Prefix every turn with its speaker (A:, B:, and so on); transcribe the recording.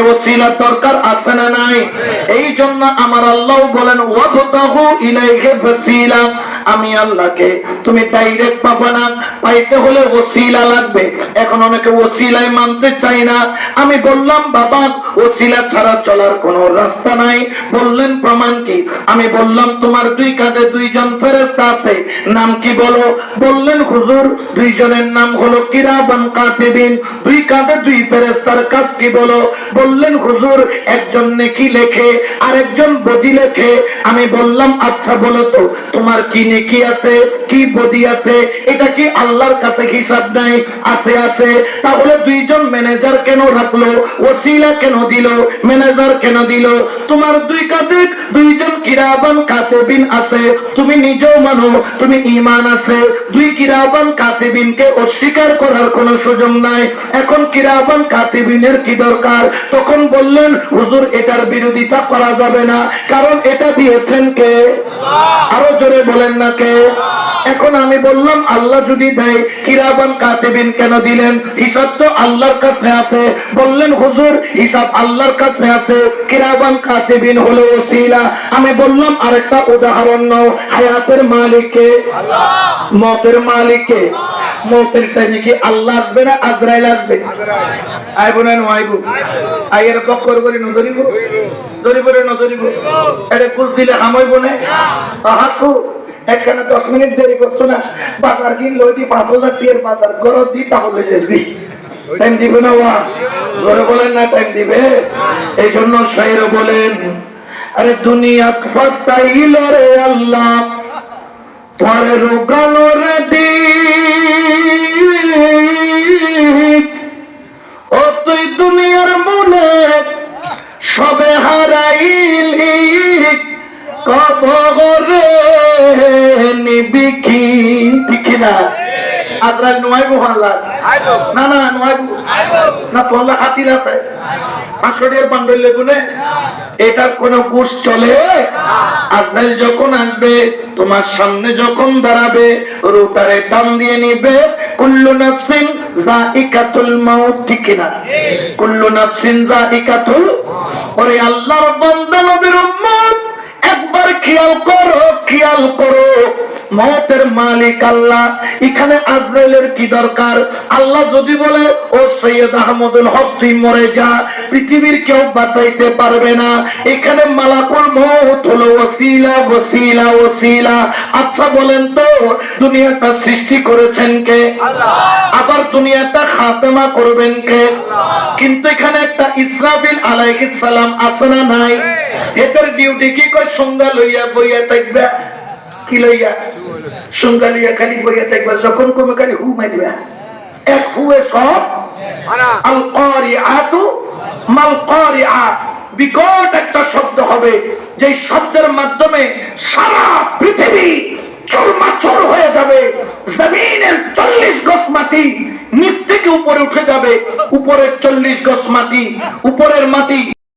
A: ওসিলার দরকার আছে না নাই? এই জন্য আমার আল্লাহ বলেন ওয়াবতাহু ইলাইহি ওয়াসিলা আমি আল্লাহকে, তুমি ডাইরেক্ট পাবে না। পাইতে হলে ওসিলা লাগবে। এখন অনেকে ওসিলায় মানতে চাই না। আমি বললাম, বাবা, ওসিলা ছাড়া চলার কোনো রাস্তা নাই। বললেন, প্রমাণ কি? আমি বললাম, তোমার দুই কাঁধে দুইজন ফেরেস্তা আছে। নাম কি বলো? বললেন, হুজুর, দুইজনের নাম হলো কিরাবান কাতিবিন। দুই কাঁধে দুই ফেরেস্তার কাজ কি বলো? বললেন, হুজুর, একজন নেকি লেখে আর একজন বদি লেখে। আমি বললাম আচ্ছা বলো তো, তোমার কি নেকি আছে, কি বদি আছে, এটা কি আল্লাহর কাছে হিসাব নাই? আছে আছে। তাহলে দুইজন ম্যানেজার কেন রাখল? ওসিলা কেন দিল? ম্যানেজার কেন দিল? তোমার দুই কাঁধে দুইজন কিরাবান কাতেবিন আছে। তুমি নিজেও মানো, তুমি ইমান আছে। দুই কিরাবান কাতেবিনকে অস্বীকার করার কোনো সুযোগ নাই। এখন কিরাবান কাতেবিনের কি দরকার? তখন বললেন, হুজুর, এটার বিরোধিতা করা যাবে না। কারণ এটা দিয়েছেন কে? আরও বলেন না কে এখন আমি বললাম, আল্লাহ যদি দেয় কিরাবান কাতেবিন কেন দিলেন? হিসাব তো আল্লাহর কাছে আছে। বললেন, হুজুর, হিসাব আল্লাহর কাছে আছে। কিরাবান কাতেবিন হলো ওসিলা। আমি বললাম, আরেকটা উদাহরণ নাও। হায়াতের মালিককে। মতের মালিককে। মতের টাইমে কি আল্লাহ আসবে না আজরাইল আসবে? আইব না আইব আইয়ের পক্ষর করে নজরিব ধরিব রে নজরিব এটা কুল দিলে হামাইব না? তাহাকু একখানে দশ মিনিট দেরি করছ না? বাজার কিন লইতি পাঁচ হাজার টিয়ার বাজার। গরত দি তাহলে শেষ দি টাইম দিবে না ওয়া জোরে বলেন না টাইম দিবে? এই জন্য শাইর বলেন, আরে দুনিয়া ফাসাইল রে আল্লাহ, পরে রোগালো রে দিক। ও তুই দুনিয়ার মনে সবে হারাইলি। কবরে নিবি কি? ঠিক না? আজরাইল নোয়াইবো হাল্লা। না না নোয়াইবো। না তোলা হাতির আছে। পাঁচশোটির বান্ডল লেগুনে। এটার কোন চলে? আজরাইল যখন আসবে তোমার সামনে যখন দাঁড়াবে রুটারে টান দিয়ে নিবে কুল্লু নাফসিন যায়িকাতুল মাউত ঠিক না? কুল্লু নাফসিন যায়িকাতুল ওরে আল্লাহর বান্দা নবীর উম্মত। একবার খেয়াল করো খেয়াল করো। মতের মালিক আল্লাহ এখানে আজরাইলের কি দরকার? আল্লাহ যদি বলে ও সৈয়দ আহমদুল হক তুই মরে যা পৃথিবীর কেউ বাঁচাইতে পারবে না। এখানে মালাকুল মৌত হলো ওসিলা ওসিলা ওসিলা আচ্ছা বলেন তো দুনিয়াটা সৃষ্টি করেছেন কে? আবার দুনিয়াটা খাতেমা করবেন কে? কিন্তু এখানে একটা ইসরাফিল আলাইহিস সালাম আছে না নাই? এদের ডিউটি কি কয়? লইয়া বইয়া থাকবে। কি লইয়া? লইয়া খালি বইয়া থাকবে। যখন কমে খালি হু মারবে এক হুয়ে সব? আল কারিআতু মাল কারিআ বিকট একটা শব্দ হবে। যে শব্দের মাধ্যমে সারা পৃথিবী চরমাচর হয়ে যাবে। জমিনের চল্লিশ গজ উপরে উঠে যাবে। উপরের চল্লিশ গজ মাটি উপরের মাটি